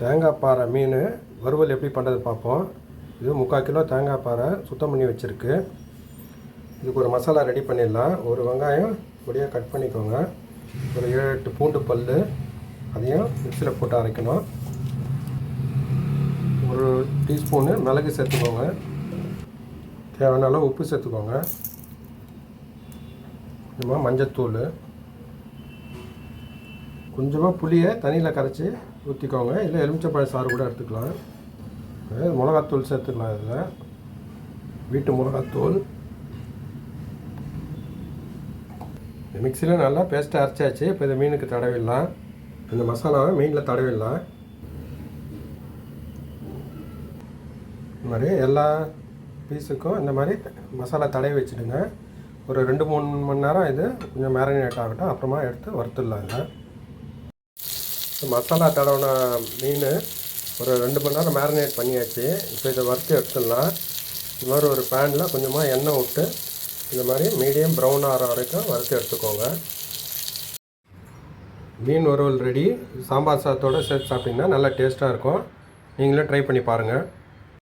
தேங்காய் பாறை மீன் வறுவல் எப்படி பண்ணுறது பார்ப்போம். இது முக்கால் கிலோ தேங்காய் பாறை சுத்தம் பண்ணி வச்சுருக்கு. இதுக்கு ஒரு மசாலா ரெடி பண்ணிடலாம். ஒரு வெங்காயம் இப்படியே கட் பண்ணிக்கோங்க. ஒரு ஏழு எட்டு பூண்டு பல் அதையும் மிக்சியில் போட்டு அரைக்கணும். ஒரு டீஸ்பூனு மிளகு சேர்த்துக்கோங்க. தேவையான அளவு உப்பு சேர்த்துக்கோங்க. கொஞ்சமாக மஞ்சத்தூள். கொஞ்சமாக புளியை தண்ணியில் கரைச்சி ஊற்றிக்கோங்க இல்லை எலுமிச்சப்பழ சாறு கூட எடுத்துக்கலாம். மிளகாத்தூள் சேர்த்துக்கலாம் இதில். வீட்டு மிளகாத்தூள். மிக்சியில் நல்லா பேஸ்ட்டாக அரைச்சாச்சு. இப்போ இந்த மீனுக்கு தடவிடலாம். இந்த மசாலாவை மீனில் தடவிடலாம். இந்த மாதிரி எல்லா பீஸுக்கும் இந்த மாதிரி மசாலா தடவி வச்சுடுங்க. ஒரு ரெண்டு மூணு மணி நேரம் இது கொஞ்சம் மேரினேட் ஆகட்டும். அப்புறமா எடுத்து வறுத்துடலாம் இதை. மசாலா தடவின மீன் ஒரு ரெண்டு மணி நேரம் மேரினேட் பண்ணியாச்சு. இப்போ இதை வறுத்து எடுத்துடலாம். இது மாதிரி ஒரு பேனில் கொஞ்சமாக எண்ணெய் விட்டு இந்த மாதிரி மீடியம் ப்ரௌன் ஆகிற வரைக்கும் வறுத்து எடுத்துக்கோங்க. மீன் வறுவல் ரெடி சாம்பார் சாதத்தோடு சேர்த்து சாப்பிட்டிங்கன்னா நல்லா டேஸ்ட்டாக இருக்கும். நீங்களும் ட்ரை பண்ணி பாருங்கள்